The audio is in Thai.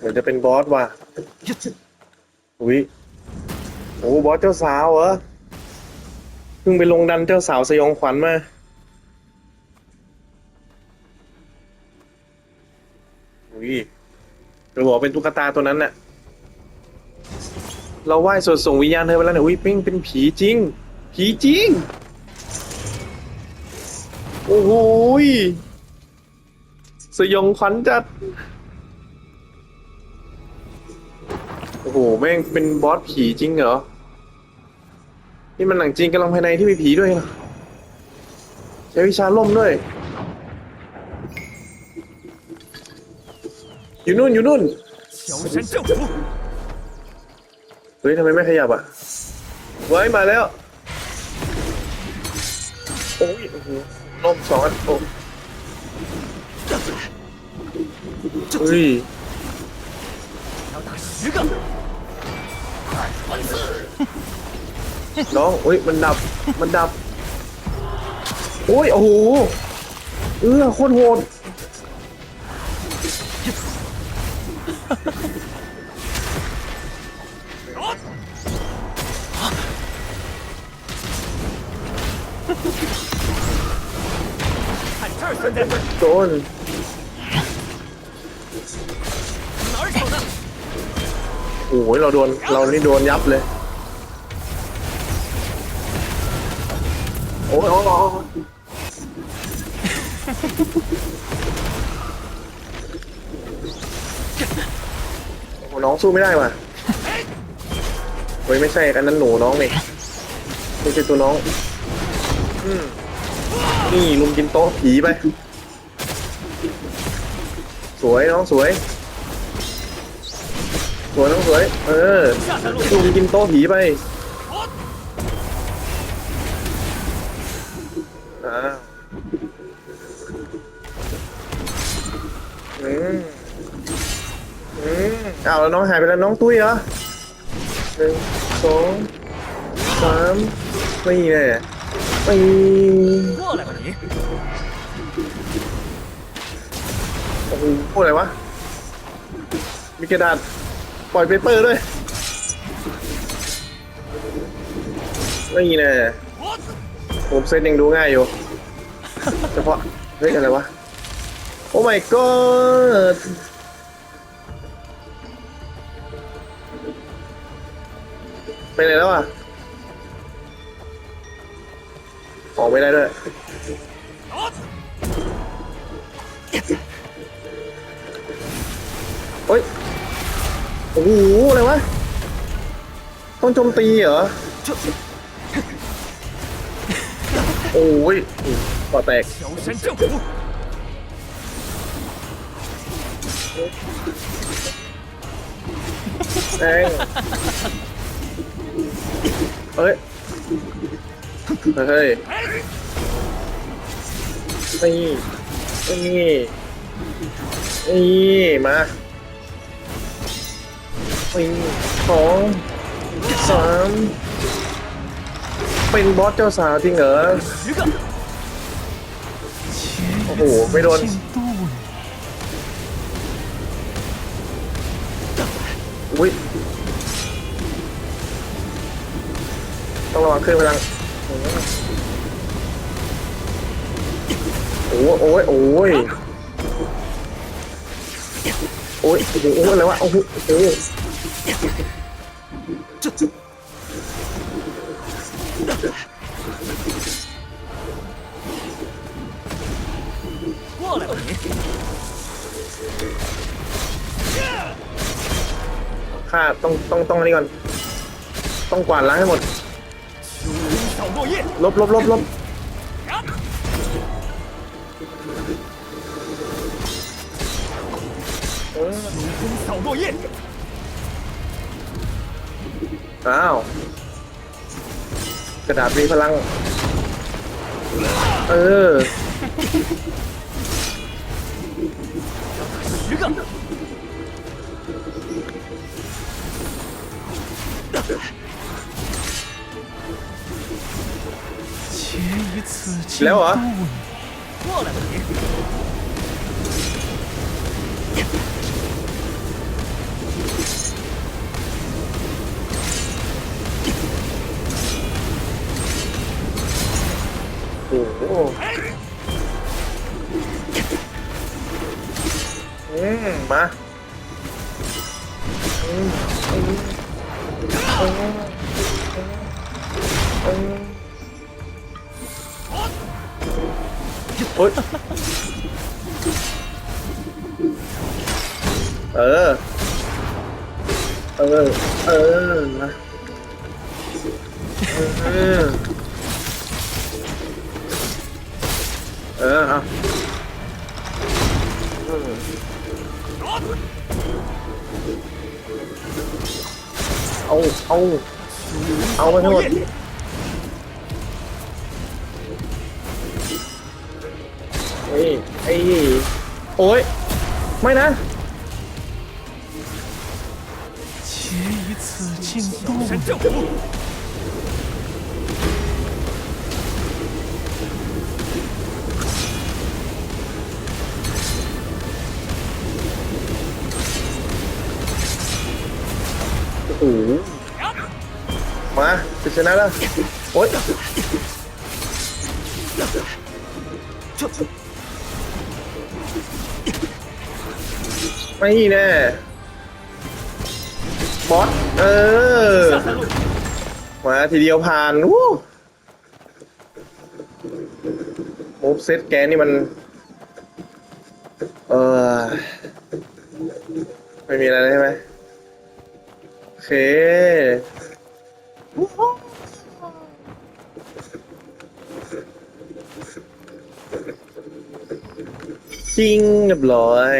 เหมือนจะเป็นบอสว่ะอุ้ยโอ้บอสเจ้าสาวเหรอเพิ่งไปลงดันเจ้าสาวสยองขวัญมาอุ้ยจะบอกเป็นตุ๊กตาตัวนั้นน่ะ เราไหว้สวดส่งวิญญาณเธอไปแล้วเนี่ยอุ้ยเป็นเป็นผีจริง ผีจริง โอ้โหสยองขวัญจัด โอ้โห แม่งเป็นบอสผีจริงเหรอ นี่มันหนังจริงกำลังภายในที่มีผีด้วยใช้วิชาล่มด้วย อยู่นู่นอยู่นู่น เฮ้ยทำไมไม่ขยับอะไว้มาแล้ว โอ้ยโอ้โหล่มสองอันโอ้ย น้องโอ้ยมันดับ มันดับ โอ้ย โอ้โห เออคนโหดโดน โอ้ยเราโดนเรานี่โดนยับเลย โอ้ยโอ้ยโอ้ยโอ้น้องสู้ไม่ได้ว่ะเฮ้ยไม่ใช่อันนั้นหนูน้องนี่ไม่ใช่ตัวน้องอืมนี่ลุมกินโต๊ะผีไป สวยน้องสวย สวยต้องสวย เออดูกินโต๊ะผีไปอ่าอืมอืมเอาแล้วน้องหายไปแล้วน้องตุ้ยเหรอหนึ่งสองสามไม่แน่ไม่โอ้โหพูดอะไรวะมีกระดาษ ปล่อยเปเปอร์ด้วยไม่แน่ผมเซตยังดูง่ายอยู่ เฉพาะ เฮ้ย อะไรวะ โอ้ my god ไปไหนแล้วอะ ออกไม่ได้ด้วยเฮ้ย โอ้โหอะไรวะ ต้องโจมตีเหรอ โอ้ยก่อแตกเฮ้าแม่งเฮ้ย เฮ้ย นี่ นี่ นี่ มา สี่สองสามเป็นบอสเจ้าสาวจริงเหรอ，โอ้โหไม่โดนอุ้ยต้องระวังขึ้นพลังโอ้ยโอ้ยโอ้ยโอ้ยโอ้โหโอ้ยอะไรวะโอ้โห โอ้โห 过来吧你！ ข้าต้องต้องต้องอันนี้ก่อน ต้องกวาดล้างให้หมด 秋风扫落叶， ลบลบลบลบเออ 秋风扫落叶， อ้าว กระดาษมีพลัง เออ十个，แล้วเหรอ มาโอ๊ยเออ เออ เออมาเออ เออเอา เอาเอาเอาไปทั้งหมดเฮ้ยไอ้โอ้ย ไม่นะ 且以此庆小 นะแล้วโอ๊ไม่แน่บอสเออ มาทีเดียวผ่านวู้มูฟเซตแกนี่มัน เออไม่มีอะไรใช่ไหมโอเค จริงเรียบร้อย